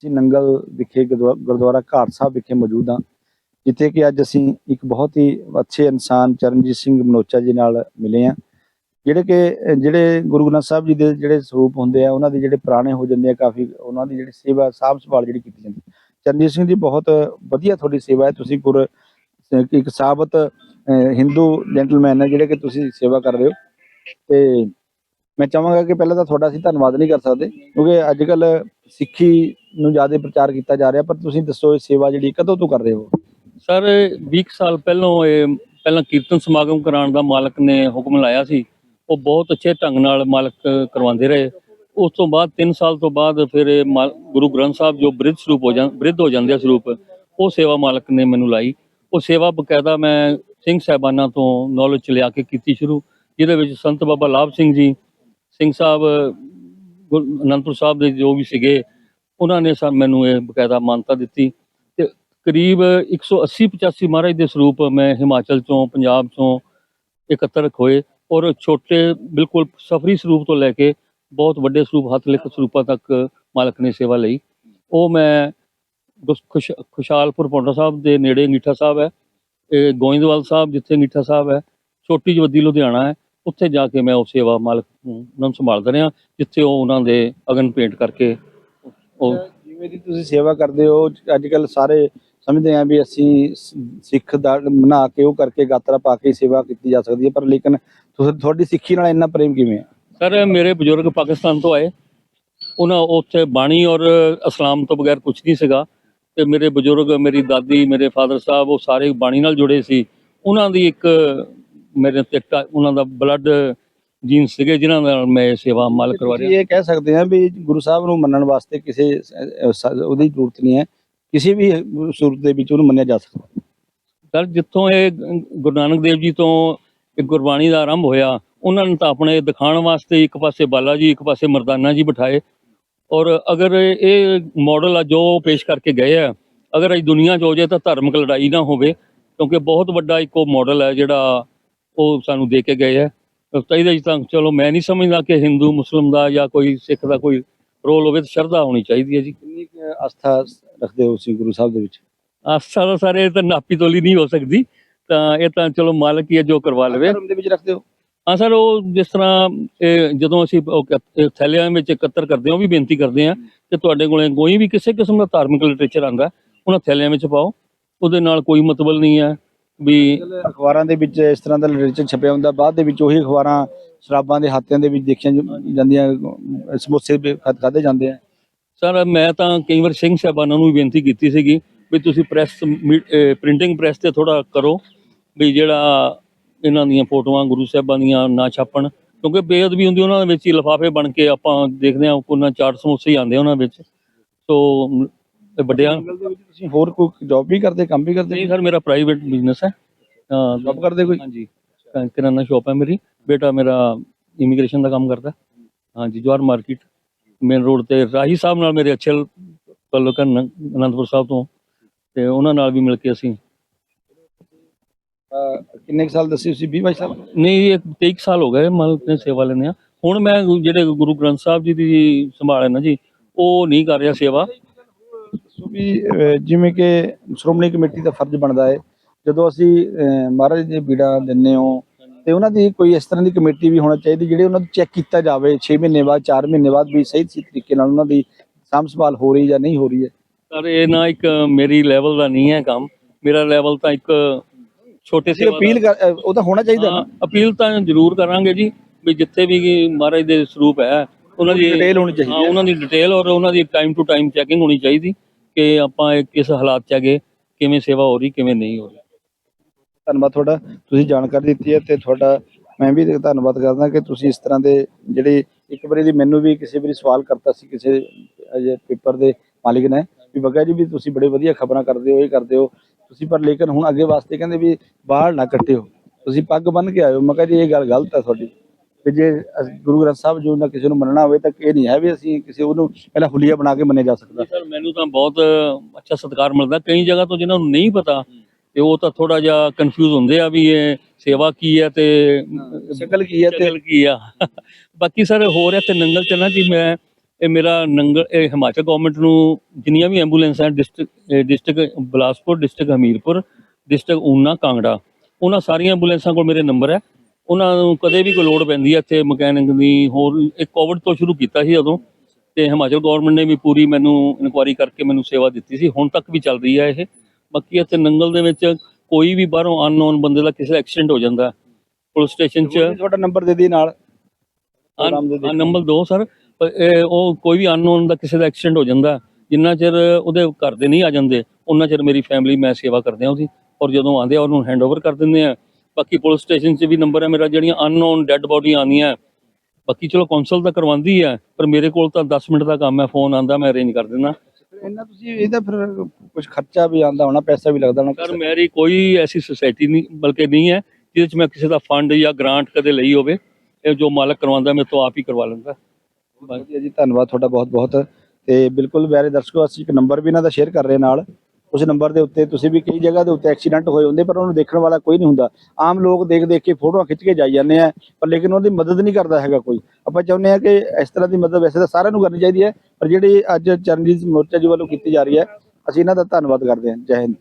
ਅਸੀਂ ਨੰਗਲ ਵਿਖੇ ਗੁਰਦੁਆ- ਗੁਰਦੁਆਰਾ ਘਾਟ ਸਾਹਿਬ ਵਿਖੇ ਮੌਜੂਦ ਹਾਂ, ਜਿੱਥੇ ਕਿ ਅੱਜ ਅਸੀਂ ਇੱਕ ਬਹੁਤ ਹੀ ਅੱਛੇ ਇਨਸਾਨ ਚਰਨਜੀਤ ਸਿੰਘ ਮਨੋਚਾ ਜੀ ਨਾਲ ਮਿਲੇ ਹਾਂ। ਜਿਹੜੇ ਕਿ ਜਿਹੜੇ ਗੁਰੂ ਗ੍ਰੰਥ ਸਾਹਿਬ ਜੀ ਦੇ ਜਿਹੜੇ ਸਰੂਪ ਹੁੰਦੇ ਆ, ਉਹਨਾਂ ਦੇ ਜਿਹੜੇ ਪੁਰਾਣੇ ਹੋ ਜਾਂਦੇ ਆ, ਕਾਫੀ ਉਹਨਾਂ ਦੀ ਜਿਹੜੀ ਸੇਵਾ, ਸਾਂਭ ਸੰਭਾਲ ਜਿਹੜੀ ਕੀਤੀ ਜਾਂਦੀ ਚਰਨਜੀਤ ਸਿੰਘ ਜੀ ਬਹੁਤ ਵਧੀਆ ਤੁਹਾਡੀ ਸੇਵਾ ਹੈ, ਤੁਸੀਂ ਗੁਰ, ਇੱਕ- ਸਾਬਤ ਹਿੰਦੂ ਜੈਂਟਲਮੈਨ ਹੈ, ਜਿਹੜੇ ਕਿ ਤੁਸੀਂ ਸੇਵਾ ਕਰ ਰਹੇ ਹੋ। ਤੇ ਮੈਂ ਚਾਹਾਂਗਾ ਕਿ ਪਹਿਲਾਂ ਤਾਂ ਤੁਹਾਡਾ ਅਸੀਂ ਧੰਨਵਾਦ ਨਹੀਂ ਕਰ ਸਕਦੇ, ਕਿਉਂਕਿ ਅੱਜ ਕੱਲ ਸਿੱਖੀ ਨੂੰ ਜ਼ਿਆਦਾ ਪ੍ਰਚਾਰ ਕੀਤਾ ਜਾ ਰਿਹਾ, ਪਰ ਤੁਸੀਂ ਦੱਸੋ ਇਹ ਸੇਵਾ ਜਿਹੜੀ ਕਦੋਂ ਤੋਂ ਕਰ ਰਹੇ ਹੋ? ਸਰ 20 ਕੁ ਸਾਲ ਪਹਿਲਾਂ ਇਹ, ਪਹਿਲਾਂ ਕੀਰਤਨ ਸਮਾਗਮ ਕਰਾਉਣ ਦਾ ਮਾਲਕ ਨੇ ਹੁਕਮ ਲਾਇਆ ਸੀ, ਉਹ ਬਹੁਤ ਅੱਛੇ ਢੰਗ ਨਾਲ ਮਾਲਕ ਕਰਵਾਉਂਦੇ ਰਹੇ। ਉਸ ਤੋਂ ਬਾਅਦ 3 ਸਾਲ ਤੋਂ ਬਾਅਦ ਫਿਰ ਮਾਲ- ਗੁਰੂ ਗ੍ਰੰਥ ਸਾਹਿਬ ਜੋ ਬ੍ਰਿਧ ਸਰੂਪ ਹੋ ਜਾਂ, ਬ੍ਰਿਧ ਹੋ ਜਾਂਦੇ ਆ ਸਰੂਪ, ਉਹ ਸੇਵਾ ਮਾਲਕ ਨੇ ਮੈਨੂੰ ਲਾਈ। ਉਹ ਸੇਵਾ ਬਕਾਇਦਾ ਮੈਂ ਸਿੰਘ ਸਾਹਿਬਾਨਾਂ ਤੋਂ ਨੌਲੇਜ ਲਿਆ ਕੇ ਕੀਤੀ ਸ਼ੁਰੂ, ਜਿਹਦੇ ਵਿੱਚ ਸੰਤ ਬਾਬਾ ਲਾਭ ਸਿੰਘ ਜੀ ਸਿੰਘ ਸਾਹਿਬ, ਗੁਰ- ਅਨੰਦਪੁਰ ਸਾਹਿਬ ਦੇ ਜੋ ਵੀ ਸੀਗੇ, ਉਹਨਾਂ ਨੇ ਸਾ, ਮੈਨੂੰ ਇਹ ਬਕਾਇਦਾ ਮਾਨਤਾ ਦਿੱਤੀ ਤੇ ਕਰੀਬ 180 85 ਮਹਾਰਾਜ ਦੇ ਸਰੂਪ ਮੈਂ ਹਿਮਾਚਲ ਚੋਂ, ਪੰਜਾਬ ਚੋਂ ਇਕੱਤਰ ਹੋਏ ਔਰ ਛੋਟੇ, ਬਿਲਕੁਲ ਸਫਰੀ ਸਰੂਪ ਤੋਂ ਲੈ ਕੇ ਬਹੁਤ ਵੱਡੇ ਸਰੂਪ, ਹੱਥ ਲਿਖ ਸਰੂਪਾਂ ਤੱਕ ਮਾਲਕ ਨੇ ਸੇਵਾ ਲਈ। ਉਹ ਮੈਂ ਗੁਸ- ਖੁਸ਼ ਖੁਸ਼ਹਾਲਪੁਰ ਪੌਂਡਾ ਸਾਹਿਬ ਦੇ ਨੇੜੇ ਅੰਗੀਠਾ ਸਾਹਿਬ ਹੈ, ਇਹ ਗੋਇੰਦਵਾਲ ਸਾਹਿਬ ਜਿੱਥੇ ਅੰਗੀਠਾ ਸਾਹਿਬ ਹੈ, ਛੋਟੀ ਜਵੱਦੀ ਲੁਧਿਆਣਾ ਹੈ ਉੱਥੇ ਜਾ ਕੇ ਮੈਂ ਉਹ ਸੇਵਾ ਮਾਲਕ ਨੂੰ ਸੰਭਾਲਦਾ ਰਿਹਾ ਜਿੱਥੇ ਉਹ ਉਹਨਾਂ ਦੇ ਅਗਨ ਪੇਂਟ ਕਰਕੇ ਉਹ ਜਿਵੇਂ ਦੀ ਤੁਸੀਂ ਸੇਵਾ ਕਰਦੇ ਹੋ ਅੱਜ ਕੱਲ ਸਾਰੇ ਸਮਝਦੇ ਆ ਵੀ ਅਸੀਂ ਸਿੱਖ ਦਾ ਬਣਾ ਕੇ ਉਹ ਕਰਕੇ ਗਾਤਰਾ ਪਾ ਕੇ ਸੇਵਾ ਕੀਤੀ ਜਾ ਸਕਦੀ ਹੈ ਪਰ ਲੇਕਿਨ ਤੁਹਾਡੀ ਸਿੱਖੀ ਨਾਲ ਇੰਨਾ ਪ੍ਰੇਮ ਕਿਵੇਂ ਹੈ? ਸਰ ਮੇਰੇ ਬਜ਼ੁਰਗ ਪਾਕਿਸਤਾਨ ਤੋਂ ਆਏ। ਉਹਨਾਂ ਉੱਥੇ ਬਾਣੀ ਔਰ ਇਸਲਾਮ ਤੋਂ ਬਗੈਰ ਕੁਝ ਨਹੀਂ ਸੀਗਾ। ਤੇ ਮੇਰੇ ਬਜ਼ੁਰਗ ਮੇਰੀ ਦਾਦੀ ਮੇਰੇ ਫਾਦਰ ਸਾਹਿਬ ਉਹ ਸਾਰੇ ਬਾਣੀ ਨਾਲ ਜੁੜੇ ਸੀ। ਉਹਨਾਂ ਦੀ ਇੱਕ ਮੇਰੇ ਤੇ ਇੱਕ ਉਹਨਾਂ ਦਾ ਬਲੱਡ ਜੀਨ ਸੀਗੇ ਜਿਨ੍ਹਾਂ ਨਾਲ ਮੈਂ ਸੇਵਾ ਮਾਲ ਕਰਵਾ ਰਿਹਾ। ਇਹ ਕਹਿ ਸਕਦੇ ਆ ਵੀ ਗੁਰੂ ਸਾਹਿਬ ਨੂੰ ਮੰਨਣ ਵਾਸਤੇ ਕਿਸੇ ਉਹਦੀ ਜ਼ਰੂਰਤ ਨਹੀਂ ਹੈ। ਕਿਸੇ ਵੀ ਸੂਰਤ ਦੇ ਵਿੱਚ ਉਹਨੂੰ ਮੰਨਿਆ ਜਾ ਸਕਦਾ। ਸਰ ਜਿੱਥੋਂ ਇਹ ਗੁਰੂ ਨਾਨਕ ਦੇਵ ਜੀ ਤੋਂ ਇਹ ਗੁਰਬਾਣੀ ਦਾ ਆਰੰਭ ਹੋਇਆ ਉਹਨਾਂ ਨੇ ਤਾਂ ਆਪਣੇ ਦਿਖਾਉਣ ਵਾਸਤੇ ਇੱਕ ਪਾਸੇ ਬਾਲਾ ਜੀ ਇੱਕ ਪਾਸੇ ਮਰਦਾਨਾ ਜੀ ਬਿਠਾਏ। ਔਰ ਅਗਰ ਇਹ ਮਾਡਲ ਆ ਜੋ ਪੇਸ਼ ਕਰਕੇ ਗਏ ਆ ਅਗਰ ਅੱਜ ਦੁਨੀਆ 'ਚ ਹੋ ਜਾਏ ਤਾਂ ਧਾਰਮਿਕ ਲੜਾਈ ਨਾ ਹੋਵੇ ਕਿਉਂਕਿ ਬਹੁਤ ਵੱਡਾ ਇੱਕੋ ਮਾਡਲ ਹੈ ਜਿਹੜਾ ਉਹ ਸਾਨੂੰ ਦੇ ਕੇ ਗਏ ਤਾਂ ਇਹਦੇ 'ਚ ਤਾਂ ਚਲੋ ਮੈਂ ਨਹੀਂ ਸਮਝਦਾ ਕਿ ਹਿੰਦੂ ਮੁਸਲਮ ਦਾ ਜਾਂ ਕੋਈ ਸਿੱਖ ਦਾ ਕੋਈ ਰੋਲ ਹੋਵੇ ਤਾਂ ਸ਼ਰਧਾ ਹੋਣੀ ਚਾਹੀਦੀ ਹੈ ਜੀ। ਕਿੰਨੀ ਆਸਥਾ ਰੱਖਦੇ ਹੋ ਤੁਸੀਂ ਗੁਰੂ ਸਾਹਿਬ ਦੇ ਵਿੱਚ? ਆਸਾ ਦਾ ਸਾਰੇ ਤਾਂ ਨਾਪੀ ਤੋਲੀ ਨਹੀਂ ਹੋ ਸਕਦੀ। ਤਾਂ ਇਹ ਤਾਂ ਚਲੋ ਮਾਲਕ ਹੀ ਹੈ ਜੋ ਕਰਵਾ ਲਵੇ। ਧਰਮ ਦੇ ਵਿੱਚ ਰੱਖਦੇ ਹੋ? ਹਾਂ ਸਰ ਉਹ ਜਿਸ ਤਰ੍ਹਾਂ ਇਹ ਜਦੋਂ ਅਸੀਂ ਥੈਲਿਆਂ ਵਿੱਚ ਇਕੱਤਰ ਕਰਦੇ ਹਾਂ ਉਹ ਵੀ ਬੇਨਤੀ ਕਰਦੇ ਹਾਂ ਕਿ ਤੁਹਾਡੇ ਕੋਲੇ ਕੋਈ ਵੀ ਕਿਸੇ ਕਿਸਮ ਦਾ ਧਾਰਮਿਕ ਲਿਟਰੇਚਰ ਆਂਦਾ ਉਹਨਾਂ ਥੈਲਿਆਂ ਵਿੱਚ ਪਾਓ। ਉਹਦੇ ਨਾਲ ਕੋਈ ਮਤਲਬ ਨਹੀਂ ਹੈ। ਵੀ ਅਖਬਾਰਾਂ ਦੇ ਵਿੱਚ ਇਸ ਤਰ੍ਹਾਂ ਦਾ ਲਿਟਰੇਚਰ ਛਪਿਆ ਹੁੰਦਾ ਬਾਅਦ ਦੇ ਵਿੱਚ ਉਹੀ ਅਖਬਾਰਾਂ ਸ਼ਰਾਬਾਂ ਦੇ ਹਾਤਿਆਂ ਦੇ ਵਿੱਚ ਦੇਖੀਆਂ ਜਾਂਦੀਆਂ ਸਮੋਸੇ ਵੀ ਖਾ- ਖਾਧੇ ਜਾਂਦੇ ਆ। ਸਰ ਮੈਂ ਤਾਂ ਕਈ ਵਾਰ ਸਿੰਘ ਸਾਹਿਬਾਨਾਂ ਨੂੰ ਵੀ ਬੇਨਤੀ ਕੀਤੀ ਸੀਗੀ ਵੀ ਤੁਸੀਂ ਪ੍ਰੈਸ ਪ੍ਰਿੰਟਿੰਗ ਪ੍ਰੈਸ ਤੇ ਥੋੜਾ ਕਰੋ ਵੀ ਜਿਹੜਾ ਇਹਨਾਂ ਦੀਆਂ ਫੋਟੋਆਂ ਗੁਰੂ ਸਾਹਿਬਾਂ ਦੀਆਂ ਨਾ ਛਾਪਣ ਕਿਉਂਕਿ ਬੇਅਦਬੀ ਹੁੰਦੀ ਉਹਨਾਂ ਦੇ ਵਿੱਚ ਹੀ ਲਿਫਾਫੇ ਬਣ ਕੇ ਆਪਾਂ ਦੇਖਦੇ ਹਾਂ ਉਹਨਾਂ ਚਾਟ ਸਮੋਸੇ ਹੀ ਆਉਂਦੇ ਉਹਨਾਂ ਵਿੱਚ। ਸੋ ਇਹ ਵੱਡਿਆਂ ਜੰਗਲ ਦੇ ਵਿੱਚ ਤੁਸੀਂ ਹੋਰ ਕੋਈ ਜੌਬ ਵੀ ਕਰਦੇ ਕੰਮ ਵੀ ਕਰਦੇ? ਨਹੀਂ ਸਰ ਮੇਰਾ ਪ੍ਰਾਈਵੇਟ ਬਿਜ਼ਨਸ ਹੈ। ਜੌਬ ਕਰਦੇ ਕੋਈ? ਹਾਂਜੀ। ਕਿਰਾਨਾ ਸ਼ਾਪ ਹੈ ਮੇਰੀ। ਬੇਟਾ ਮੇਰਾ ਇਮੀਗ੍ਰੇਸ਼ਨ ਦਾ ਕੰਮ ਕਰਦਾ। ਹਾਂਜੀ ਜਵਾਰ ਮਾਰਕੀਟ ਮੇਨ ਰੋਡ ਤੇ ਰਾਹੀ ਸਾਹਿਬ ਨਾਲ ਮੇਰੇ ਅੱਛੇ ਤਾਲੁਕ ਹਨ ਅਨੰਦਪੁਰ ਸਾਹਿਬ ਤੋਂ। ਤੇ ਉਹਨਾਂ ਨਾਲ ਵੀ ਮਿਲ ਕੇ ਅਸੀਂ ਕਿੰਨੇ ਸਾਲ ਦੱਸੀ ਤੁਸੀਂ? 20 22 ਸਾਲ? ਨਹੀਂ ਇਹ 23 ਕੁ ਸਾਲ ਹੋ ਗਏ ਮਾਲਕ ਨੇ ਸੇਵਾ ਲੈਂਦੇ ਆ ਹੁਣ ਮੈਂ ਜਿਹੜੇ ਗੁਰੂ ਗ੍ਰੰਥ ਸਾਹਿਬ ਜੀ ਦੀ ਸੰਭਾਲ ਹੈ ਨਾ ਜੀ ਉਹ ਨਹੀਂ ਕਰ ਰਿਹਾ ਸੇਵਾ। ਵੀ ਜਿਵੇਂ ਕਿ ਸ਼੍ਰੋਮਣੀ ਕਮੇਟੀ ਦਾ ਫਰਜ਼ ਬਣਦਾ ਹੈ। ਜਦੋਂ ਅਸੀਂ ਮਹਾਰਾਜ ਦੇ ਬੀੜਾ ਦਿੰਨੇ ਹੋ ਤੇ ਉਹਨਾਂ ਦੀ ਕੋਈ ਇਸ ਤਰ੍ਹਾਂ ਦੀ ਕਮੇਟੀ ਵੀ ਹੋਣਾ ਚਾਹੀਦੀ ਜਿਹੜੇ ਉਹਨਾਂ ਨੂੰ ਚੈੱਕ ਕੀਤਾ ਜਾਵੇ 6 ਮਹੀਨੇ ਬਾਅਦ 4 ਮਹੀਨੇ ਬਾਅਦ ਵੀ ਸਹੀ ਸਹੀ ਤਰੀਕੇ ਨਾਲ ਉਹਨਾਂ ਦੀ ਸਾਂਭ ਸੰਭਾਲ ਹੋ ਰਹੀ ਜਾਂ ਨਹੀਂ ਹੋ ਰਹੀ ਹੈ। ਪਰ ਇਹ ਨਾ ਇੱਕ ਮੇਰੀ ਲੈਵਲ ਦਾ ਨਹੀਂ ਹੈ ਕੰਮ। ਮੇਰਾ ਲੈਵਲ ਤਾਂ ਇੱਕ ਛੋਟੇ ਅਸੀਂ ਅਪੀਲ ਉਹ ਤਾਂ ਹੋਣਾ ਚਾਹੀਦਾ ਨਾ। ਅਪੀਲ ਤਾਂ ਜ਼ਰੂਰ ਕਰਾਂਗੇ ਜੀ ਵੀ ਜਿੱਥੇ ਵੀ ਮਹਾਰਾਜ ਦੇ ਸਰੂਪ ਹੈ ਉਹਨਾਂ ਦੀ ਡਿਟੇਲ ਹੋਣੀ ਚਾਹੀਦੀ ਹੈ ਉਹਨਾਂ ਦੀ ਡਿਟੇਲ ਔਰ ਉਹਨਾਂ ਦੀ ਟਾਈਮ ਟੂ ਟਾਈਮ ਚੈਕਿੰਗ ਹੋਣੀ ਚਾਹੀਦੀ। ਕਿ ਆਪਾਂ ਇਹ ਕਿਸ ਹਾਲਾਤ 'ਚ ਹੈਗੇ, ਕਿਵੇਂ ਸੇਵਾ ਹੋ ਰਹੀ, ਕਿਵੇਂ ਨਹੀਂ ਹੋ ਰਹੀ। ਧੰਨਵਾਦ ਤੁਹਾਡਾ, ਤੁਸੀਂ ਜਾਣਕਾਰੀ ਦਿੱਤੀ ਹੈ ਤੇ ਤੁਹਾਡਾ ਮੈਂ ਵੀ ਧੰਨਵਾਦ ਕਰਦਾ ਕਿ ਤੁਸੀਂ ਇਸ ਤਰ੍ਹਾਂ ਦੇ ਜਿਹੜੇ ਇੱਕ ਵਾਰੀ ਦੀ ਮੈਨੂੰ ਵੀ ਕਿਸੇ ਵਾਰੀ ਸਵਾਲ ਕਰਤਾ ਸੀ ਕਿਸੇ ਪੇਪਰ ਦੇ ਮਾਲਿਕ ਨੇ, ਵੀ ਬੱਗਾ ਜੀ ਵੀ ਤੁਸੀਂ ਬੜੇ ਵਧੀਆ ਖਬਰਾਂ ਕਰਦੇ ਹੋ, ਇਹ ਕਰਦੇ ਹੋ। ਤੁਸੀਂ ਪਰ ਲੇਕਿਨ ਹੁਣ ਅੱਗੇ ਵਾਸਤੇ ਕਹਿੰਦੇ ਵੀ ਬਾਹਰ ਨਾ ਕੱਟਿਓ। ਤੁਸੀਂ ਪੱਗ ਬੰਨ ਕੇ ਆਇਓ, ਮੈਂ ਕਿਹਾ ਜੀ ਇਹ ਗੱਲ ਗਲਤ ਹੈ ਤੁਹਾਡੀ। ਕਿ ਜੇ ਗੁਰੂ ਗ੍ਰੰਥ ਸਾਹਿਬ ਜੋ ਨਾ ਕਿਸੇ ਨੂੰ ਮੰਨਣਾ ਹੋਵੇ ਤਾਂ ਇਹ ਨਹੀਂ ਹੈ ਵੀ ਅਸੀਂ ਕਿਸੇ ਉਹਨੂੰ ਪਹਿਲਾਂ ਹੁਲੀਆ ਬਣਾ ਕੇ ਮੰਨਿਆ ਜਾ ਸਕਦਾ। ਸਰ ਮੈਨੂੰ ਤਾਂ ਬਹੁਤ ਅੱਛਾ ਸਤਿਕਾਰ ਮਿਲਦਾ। ਕਈ ਜਗ੍ਹਾ ਤੋਂ ਜਿਨ੍ਹਾਂ ਨੂੰ ਨਹੀਂ ਪਤਾ ਤੇ ਉਹ ਤਾਂ ਥੋੜਾ ਜਿਹਾ ਕਨਫਿਊਜ਼ ਹੁੰਦੇ ਆ ਵੀ ਇਹ ਸੇਵਾ ਕੀ ਹੈ ਤੇ ਸ਼ਕਲ ਕੀ ਹੈ ਤੇ ਸ਼ਕਲ ਕੀ ਆ। ਬਾਕੀ ਸਰ ਹੋ ਰਿਹਾ ਤੇ ਨੰਗਲ ਚ ਨਾ ਜੀ ਮੈਂ ਇਹ ਮੇਰਾ ਨੰਗਲ ਇਹ ਹਿਮਾਚਲ ਗਵਰਨਮੈਂਟ ਨੂੰ ਜਿੰਨੀਆਂ ਵੀ ambulance district district Bilaspur district Hamirpur district Una Kangra ਉਹਨਾਂ ਸਾਰੀਆਂ ਐਂਬੂਲੈਂਸਾਂ ਕੋਲ ਮੇਰੇ ਨੰਬਰ ਹੈ। ਉਹਨਾਂ ਨੂੰ ਕਦੇ ਵੀ ਕੋਈ ਲੋੜ ਪੈਂਦੀ ਹੈ ਇੱਥੇ ਮਕੈਨਿਕ ਦੀ ਹੋਰ ਇੱਕ ਕੋਵਿਡ ਤੋਂ ਸ਼ੁਰੂ ਕੀਤਾ ਸੀ ਉਦੋਂ ਤੇ ਹਿਮਾਚਲ ਗਵਰਨਮੈਂਟ ਨੇ ਵੀ ਪੂਰੀ ਮੈਨੂੰ ਇਨਕੁਆਇਰੀ ਕਰਕੇ ਮੈਨੂੰ ਸੇਵਾ ਦਿੱਤੀ ਸੀ ਹੁਣ ਤੱਕ ਵੀ ਚੱਲ ਰਹੀ ਹੈ ਇਹ। ਬਾਕੀ ਇੱਥੇ ਨੰਗਲ ਦੇ ਵਿੱਚ ਕੋਈ ਵੀ ਬਾਹਰੋਂ ਅਨਨੋਨ ਬੰਦੇ ਦਾ ਕਿਸੇ ਐਕਸੀਡੈਂਟ ਹੋ ਜਾਂਦਾ। ਪੁਲਿਸ ਸਟੇਸ਼ਨ 'ਚ ਤੁਹਾਡਾ ਨੰਬਰ ਦੇ ਦੀ ਨਾਲ। ਆ ਨੰਬਰ 2 ਸਰ ਇਹ ਉਹ ਕੋਈ ਵੀ ਅਨਨੋਨ ਦਾ ਕਿਸੇ ਦਾ ਐਕਸੀਡੈਂਟ ਹੋ ਜਾਂਦਾ ਜਿੰਨਾ ਚਿਰ ਉਹਦੇ ਘਰ ਦੇ ਨਹੀਂ ਆ ਜਾਂਦੇ ਉਹਨਾਂ ਚਿਰ ਮੇਰੀ ਫੈਮਿਲੀ ਮੈਂ ਸੇਵਾ ਕਰਦੇ ਹਾਂ ਉਹਦੀ। ਔਰ ਜਦੋਂ ਆਉਂਦੇ ਆ ਉਹਨੂੰ ਹੈਂਡਓਵਰ ਕਰ ਦਿੰਦੇ ਆ। ਬਾਕੀ ਪੁਲਿਸ ਸਟੇਸ਼ਨ 'ਚ ਵੀ ਨੰਬਰ ਹੈ ਮੇਰਾ ਜਿਹੜੀਆਂ ਅਨਨੋਨ ਡੈੱਡ ਬੋਡੀ ਆਉਂਦੀਆਂ ਬਾਕੀ ਚਲੋ ਕੌਂਸਲ ਤਾਂ ਕਰਵਾਉਂਦੀ ਹੈ ਪਰ ਮੇਰੇ ਕੋਲ ਤਾਂ 10 ਮਿੰਟ ਦਾ ਕੰਮ ਹੈ ਫੋਨ ਆਂਦਾ ਮੈਂ ਅਰੇਂਜ ਕਰ ਦਿੰਦਾ। ਇਹਨਾਂ ਤੁਸੀਂ ਇਹਦਾ ਫਿਰ ਕੁਝ ਖਰਚਾ ਵੀ ਆਂਦਾ ਹੋਣਾ ਪੈਸਾ ਵੀ ਲੱਗਦਾ ਸਰ ਹੋਣਾ ਮੇਰੀ ਕੋਈ ਐਸੀ ਸੁਸਾਇਟੀ ਨਹੀਂ ਬਲਕਿ ਨਹੀਂ ਹੈ ਜਿਹਦੇ 'ਚ ਮੈਂ ਕਿਸੇ ਦਾ ਫੰਡ ਜਾਂ ਗ੍ਰਾਂਟ ਕਦੇ ਲਈ ਹੋਵੇ ਇਹ ਜੋ ਮਾਲਕ ਕਰਵਾਉਂਦਾ ਮੈਂ ਤੋਂ ਆਪ ਹੀ ਕਰਵਾ ਲੈਂਦਾ। ਵਧੀਆ ਜੀ ਧੰਨਵਾਦ ਤੁਹਾਡਾ ਬਹੁਤ ਬਹੁਤ ਤੇ ਬਿਲਕੁਲ ਪਿਆਰੇ ਦਰਸ਼ਕੋ ਅਸੀਂ ਇੱਕ ਨੰਬਰ ਵੀ ਇਹਨਾਂ ਦਾ ਸ਼ੇਅਰ ਕਰ ਰਹੇ ਨਾਲ। ਉਸ ਨੰਬਰ ਦੇ ਉੱਤੇ ਤੁਸੀਂ ਵੀ ਕਈ ਜਗ੍ਹਾ ਦੇ ਉੱਤੇ ਐਕਸੀਡੈਂਟ ਹੋਏ ਹੁੰਦੇ, ਪਰ ਉਹਨੂੰ ਦੇਖਣ ਵਾਲਾ ਕੋਈ ਨਹੀਂ ਹੁੰਦਾ। ਆਮ ਲੋਕ ਦੇਖ ਦੇਖ ਕੇ ਫੋਟੋਆਂ ਖਿੱਚ ਕੇ ਜਾਈ ਜਾਂਦੇ ਆ, ਪਰ ਲੇਕਿਨ ਉਹਦੀ ਮਦਦ ਨਹੀਂ ਕਰਦਾ ਹੈਗਾ ਕੋਈ। ਆਪਾਂ ਚਾਹੁੰਦੇ ਆ ਕਿ ਇਸ ਤਰ੍ਹਾਂ ਦੀ ਮਦਦ ਵੈਸੇ ਤਾਂ ਸਾਰਿਆਂ ਨੂੰ ਕਰਨੀ ਚਾਹੀਦੀ ਹੈ, ਪਰ ਜਿਹੜੀ ਅੱਜ ਚਰਨਜੀਤ ਮੋਰਚਾ ਜੀ ਵੱਲੋਂ ਕੀਤੀ ਜਾ ਰਹੀ ਹੈ, ਅਸੀਂ ਇਹਨਾਂ ਦਾ ਧੰਨਵਾਦ ਕਰਦੇ ਹਾਂ। ਜੈ ਹਿੰਦ।